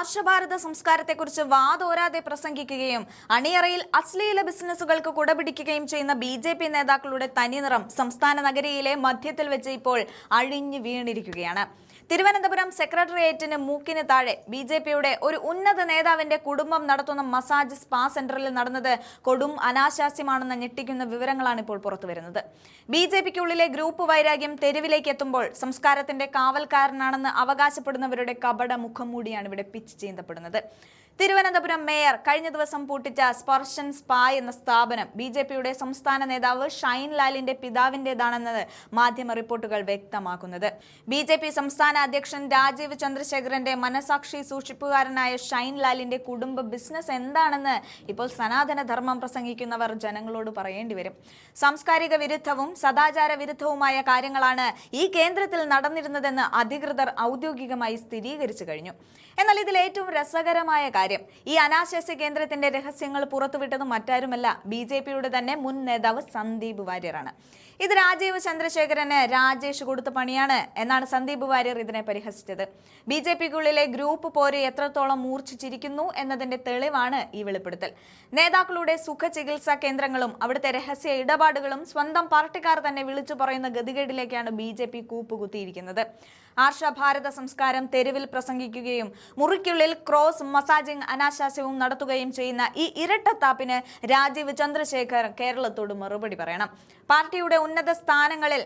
ആർഷഭാരത സംസ്കാരത്തെക്കുറിച്ച് വാതോരാതെ പ്രസംഗിക്കുകയും അണിയറയിൽ അശ്ലീല ബിസിനസ്സുകൾക്ക് കുടപിടിക്കുകയും ചെയ്യുന്ന ബി ജെ പി നേതാക്കളുടെ തനിനിറം സംസ്ഥാന നഗരിയിലെ മധ്യത്തിൽ വെച്ച് ഇപ്പോൾ അഴിഞ്ഞു വീണിരിക്കുകയാണ്. തിരുവനന്തപുരം സെക്രട്ടേറിയറ്റിന് മൂക്കിന് താഴെ ബി ജെ പിയുടെ ഒരു ഉന്നത നേതാവിന്റെ കുടുംബം നടത്തുന്ന മസാജ് സ്പാ സെന്ററിൽ നടന്നത് കൊടും അനാശാസ്യമാണെന്ന് ഞെട്ടിക്കുന്ന വിവരങ്ങളാണ് ഇപ്പോൾ പുറത്തുവരുന്നത്. ബി ജെ പിക്കുള്ളിലെ ഗ്രൂപ്പ് വൈരാഗ്യം തെരുവിലേക്ക് എത്തുമ്പോൾ സംസ്കാരത്തിന്റെ കാവൽക്കാരനാണെന്ന് അവകാശപ്പെടുന്നവരുടെ കപട മുഖം മൂടിയാണ് ഇവിടെ പിച്ച് ചീന്തപ്പെടുന്നത്. തിരുവനന്തപുരം മേയർ കഴിഞ്ഞ ദിവസം പൂട്ടിച്ച സ്പർശൻ സ്പാ എന്ന സ്ഥാപനം ബി ജെ പിയുടെ സംസ്ഥാന നേതാവ് ഷൈൻ ലാലിന്റെ പിതാവിന്റേതാണെന്നത് മാധ്യമ റിപ്പോർട്ടുകൾ വ്യക്തമാക്കുന്നത്. ബി ജെ പി സംസ്ഥാന അധ്യക്ഷൻ രാജീവ് ചന്ദ്രശേഖരന്റെ മനസാക്ഷി സൂക്ഷിപ്പുകാരനായ ഷൈൻ ലാലിന്റെ കുടുംബ ബിസിനസ് എന്താണെന്ന് ഇപ്പോൾ സനാതന ധർമ്മം പ്രസംഗിക്കുന്നവർ ജനങ്ങളോട് പറയേണ്ടി വരും. സാംസ്കാരിക വിരുദ്ധവും സദാചാര വിരുദ്ധവുമായ കാര്യങ്ങളാണ് ഈ കേന്ദ്രത്തിൽ നടന്നിരുന്നതെന്ന് അധികൃതർ ഔദ്യോഗികമായി സ്ഥിരീകരിച്ചു കഴിഞ്ഞു. എന്നാൽ ഇതിൽ ഏറ്റവും രസകരമായ കാര്യം ഈ അനാശാസ്യ കേന്ദ്രത്തിന്റെ രഹസ്യങ്ങൾ പുറത്തുവിട്ടത് മറ്റാരുമല്ല. ബി തന്നെ മുൻ നേതാവ് സന്ദീപ് വാര്യറാണ് ഇത് രാജീവ് ചന്ദ്രശേഖരന് രാജേഷ് കൊടുത്ത പണിയാണ് എന്നാണ് സന്ദീപ് വാര്യർ ഇതിനെ പരിഹസിച്ചത്. ബി ജെ പിക്കുള്ളിലെ ഗ്രൂപ്പ് പോര് എത്രത്തോളം മൂർച്ഛിച്ചിരിക്കുന്നു എന്നതിന്റെ തെളിവാണ് ഈ വെളിപ്പെടുത്തൽ. നേതാക്കളുടെ സുഖ ചികിത്സാ കേന്ദ്രങ്ങളും അവിടുത്തെ രഹസ്യ ഇടപാടുകളും സ്വന്തം പാർട്ടിക്കാർ തന്നെ വിളിച്ചു പറയുന്ന ഗതികേടിലേക്കാണ് ബി ജെ പി കൂപ്പുകുത്തിയിരിക്കുന്നത് ആർഷഭാരത സംസ്കാരം തെരുവിൽ പ്രസംഗിക്കുകയും മുറിക്കുള്ളിൽ ക്രോസ് മസാജിംഗ് അനാശാസ്യവും നടത്തുകയും ചെയ്യുന്ന ഈ ഇരട്ടത്താപ്പിന് രാജീവ് ചന്ദ്രശേഖർ കേരളത്തോട് മറുപടി പറയണം. പാർട്ടിയുടെ ഉന്നത സ്ഥാനങ്ങളിൽ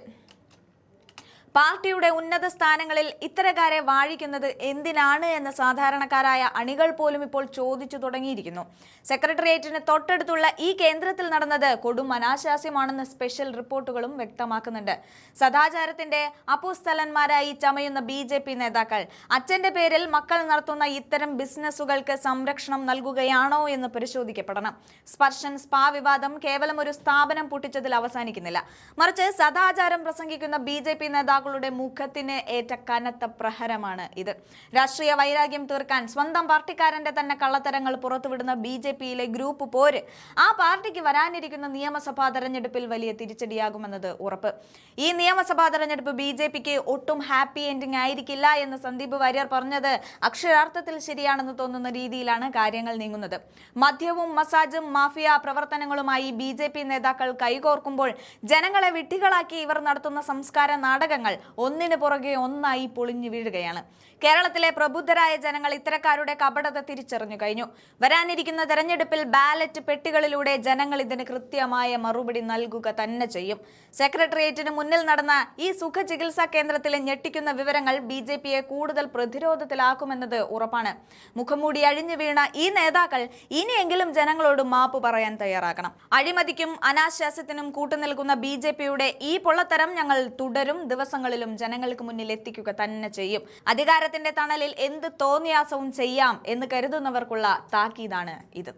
പാർട്ടിയുടെ ഉന്നത സ്ഥാനങ്ങളിൽ ഇത്തരക്കാരെ വാഴിക്കുന്നത് എന്തിനാണ് എന്ന് സാധാരണക്കാരായ അണികൾ പോലും ഇപ്പോൾ ചോദിച്ചു തുടങ്ങിയിരിക്കുന്നു. സെക്രട്ടേറിയറ്റിന് തൊട്ടടുത്തുള്ള ഈ കേന്ദ്രത്തിൽ നടന്നത് കൊടും അനാശാസ്യമാണെന്ന് സ്പെഷ്യൽ റിപ്പോർട്ടുകളും വ്യക്തമാക്കുന്നുണ്ട്. സദാചാരത്തിന്റെ അപ്പുസ്ഥലന്മാരായി ചമയുന്ന ബി ജെ പി നേതാക്കൾ അച്ഛന്റെ പേരിൽ മക്കൾ നടത്തുന്ന ഇത്തരം ബിസിനസ്സുകൾക്ക് സംരക്ഷണം നൽകുകയാണോ എന്ന് പരിശോധിക്കപ്പെടണം. സ്പർശൻ സ്പാ വിവാദം കേവലം ഒരു സ്ഥാപനം പൊട്ടിച്ചതിൽ അവസാനിക്കുന്നില്ല. മറിച്ച് സദാചാരം പ്രസംഗിക്കുന്ന ബി പി നേതാക്കളുടെ മുഖത്തിന് ഏറ്റ കനത്ത പ്രഹരമാണ് ഇത്. രാഷ്ട്രീയ വൈരാഗ്യം തീർക്കാൻ സ്വന്തം പാർട്ടിക്കാരന്റെ തന്നെ കള്ളത്തരങ്ങൾ പുറത്തുവിടുന്ന ബി ജെ പിയിലെ ഗ്രൂപ്പ് പോര്. ആ പാർട്ടിക്ക് വരാനിരിക്കുന്ന നിയമസഭാ തെരഞ്ഞെടുപ്പിൽ വലിയ തിരിച്ചടിയാകുമെന്നത് ഉറപ്പ്. ഈ നിയമസഭാ തെരഞ്ഞെടുപ്പ് ബി ജെ പിക്ക് ഒട്ടും ഹാപ്പി എൻഡിംഗ് ആയിരിക്കില്ല എന്ന് സന്ദീപ് വാര്യർ പറഞ്ഞത് അക്ഷരാർത്ഥത്തിൽ ശരിയാണെന്ന് തോന്നുന്ന രീതിയിലാണ് കാര്യങ്ങൾ നീങ്ങുന്നത്. മദ്യവും മസാജും മാഫിയ പ്രവർത്തനങ്ങളുമായി ബി നേതാക്കൾ കൈകോർക്കുമ്പോൾ ജനങ്ങളെ വിട്ടികളാക്കി ഇവർ നടത്തുന്ന സംസ്കാര നാടകങ്ങൾ ഒന്നിനു പുറകെ ഒന്നായി പൊളിഞ്ഞു വീഴുകയാണ്. കേരളത്തിലെ പ്രബുദ്ധരായ ജനങ്ങൾ ഇത്തരക്കാരുടെ കപടത തിരിച്ചറിഞ്ഞു കഴിഞ്ഞു. വരാനിരിക്കുന്ന തെരഞ്ഞെടുപ്പിൽ ബാലറ്റ് പെട്ടികളിലൂടെ ജനങ്ങൾ ഇതിന് കൃത്യമായ മറുപടി നൽകുക തന്നെ ചെയ്യും. സെക്രട്ടേറിയറ്റിന് മുന്നിൽ നടന്ന ഈ സുഖ ചികിത്സാ കേന്ദ്രത്തിലെ ഞെട്ടിക്കുന്ന വിവരങ്ങൾ ബി ജെ പിയെ കൂടുതൽ പ്രതിരോധത്തിലാക്കുമെന്നത് ഉറപ്പാണ്. മുഖംമൂടി അഴിഞ്ഞു വീണ ഈ നേതാക്കൾ ഇനിയെങ്കിലും ജനങ്ങളോട് മാപ്പ് പറയാൻ തയ്യാറാക്കണം അഴിമതിക്കും അനാശാസ്യത്തിനും കൂട്ടുനിൽക്കുന്ന ബി ജെ പിയുടെ ഈ പൊള്ളത്തരം ഞങ്ങൾ തുടരും ദിവസങ്ങളിലും ജനങ്ങൾക്ക് മുന്നിൽ എത്തിക്കുക തന്നെ ചെയ്യും. അധികാരത്തിന്റെ തണലിൽ എന്ത് തോന്നിയാസവും ചെയ്യാം എന്ന് കരുതുന്നവർക്കുള്ള താക്കീതാണ് ഇത്.